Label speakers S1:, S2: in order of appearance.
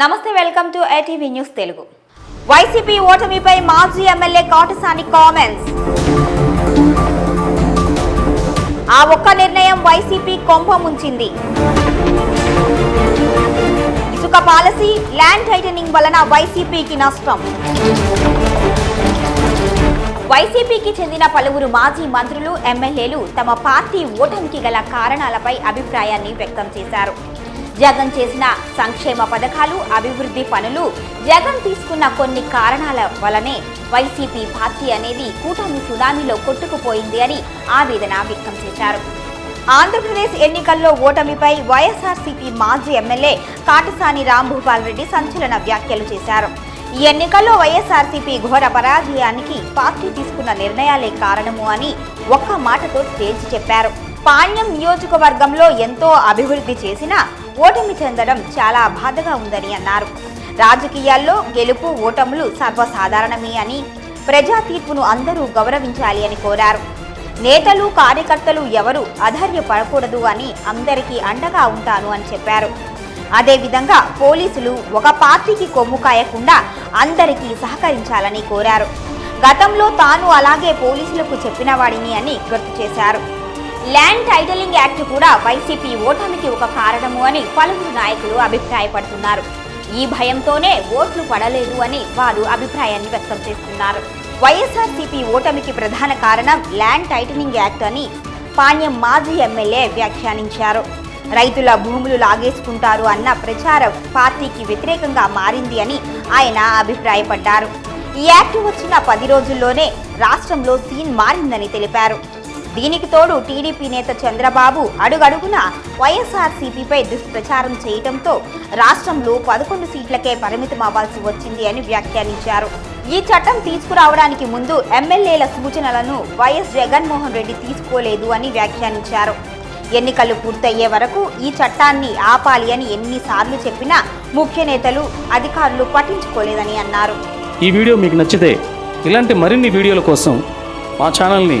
S1: నమస్తే welcome to ATV news Telugu. YCP ఓటమిపై మాజీ MLA Katasani comments ఆ ఒక్క నిర్ణయం వైసీపీ కొంప ముంచింది. ఇసుక పాలసీ ల్యాండ్ టైటనింగ్ వలన వైసీపీకి నష్టం. వైసీపీకి చెందిన పలువురు మాజీ మంత్రులు ఎమ్మెల్యేలు తమ పార్టీ ఓటమికి గల కారణాలపై అభిప్రాయాన్ని వ్యక్తం చేశారు. జగన్ చేసిన సంక్షేమ పథకాలు అభివృద్ధి పనులు జగన్ తీసుకున్న కొన్ని కారణాల వలనే వైసీపీ పార్టీ అనేది కూటమి సునామీలో కొట్టుకుపోయింది అని ఆవేదన వ్యక్తం చేశారు. ఆంధ్రప్రదేశ్ ఎన్నికల్లో ఓటమిపై వైఎస్ఆర్సీపీ మాజీ ఎమ్మెల్యే కాటసాని రాంభూపాల్ రెడ్డి సంచలన వ్యాఖ్యలు చేశారు. ఈ ఎన్నికల్లో వైఎస్ఆర్సీపీ ఘోర పరాజయానికి పార్టీ తీసుకున్న నిర్ణయాలే కారణము అని ఒక్క మాటతో తేల్చి చెప్పారు. పాణ్యం నియోజకవర్గంలో ఎంతో అభివృద్ధి చేసినా ఓటమి చెందడం చాలా బాధగా ఉందని అన్నారు. రాజకీయాల్లో గెలుపు ఓటములు సర్వసాధారణమే అని ప్రజా తీర్పును అందరూ గౌరవించాలి అని కోరారు. నేతలు కార్యకర్తలు ఎవరు అధైర్యపడకూడదు అని అందరికీ అండగా ఉంటాను అని చెప్పారు. అదేవిధంగా పోలీసులు ఒక పార్టీకి కొమ్ము కాయకుండా అందరికీ సహకరించాలని కోరారు. గతంలో తాను అలాగే పోలీసులకు చెప్పిన వాడిని అని గుర్తు చేశారు. ల్యాండ్ టైటలింగ్ యాక్ట్ కూడా వైసీపీ ఓటమికి ఒక కారణము అని పలువురు నాయకులు అభిప్రాయపడుతున్నారు. ఈ భయంతోనే ఓట్లు పడలేదు అని వారు అభిప్రాయాన్ని వ్యక్తం చేస్తున్నారు. వైఎస్ఆర్సీపీ ఓటమికి ప్రధాన కారణం ల్యాండ్ టైటనింగ్ యాక్ట్ అని పాణ్యం మాజీ ఎమ్మెల్యే వ్యాఖ్యానించారు. రైతుల భూములు లాగేసుకుంటారు అన్న ప్రచారం పార్టీకి వ్యతిరేకంగా మారింది అని ఆయన అభిప్రాయపడ్డారు. ఈ యాక్ట్ వచ్చిన పది రోజుల్లోనే రాష్ట్రంలో సీన్ మారిందని తెలిపారు. దీనికి తోడు టీడీపీ నేత చంద్రబాబు అడుగడుగున వైఎస్ఆర్సీపీపై దుష్ప్రచారం చేయడంతో రాష్ట్రంలో పదకొండు సీట్లకే పరిమితం అవ్వాల్సి వచ్చింది అని వ్యాఖ్యానించారు. ఈ చట్టం తీసుకురావడానికి ముందు ఎమ్మెల్యేల సూచనలను వైఎస్ జగన్మోహన్ రెడ్డి తీసుకోలేదు అని వ్యాఖ్యానించారు. ఎన్నికలు పూర్తయ్యే వరకు ఈ చట్టాన్ని ఆపాలి అని ఎన్నిసార్లు చెప్పినా ముఖ్య నేతలు అధికారులు పట్టించుకోలేదని అన్నారు.
S2: ఈ వీడియో మీకు నచ్చితే ఇలాంటి మరిన్ని వీడియోల కోసం మా ఛానల్ని